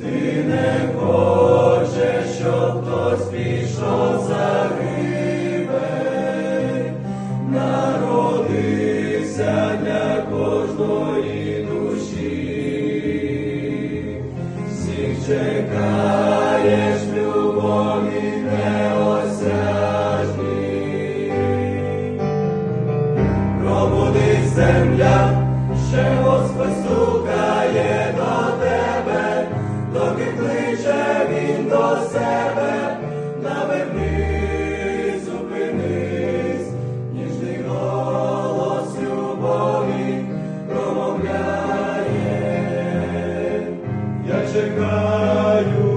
ти не хочеш, щоб хтось пішов загибель, народився для кожної душі, всіх чекаєш любові неосяжні, пробудись земля. Ще Господь czekają.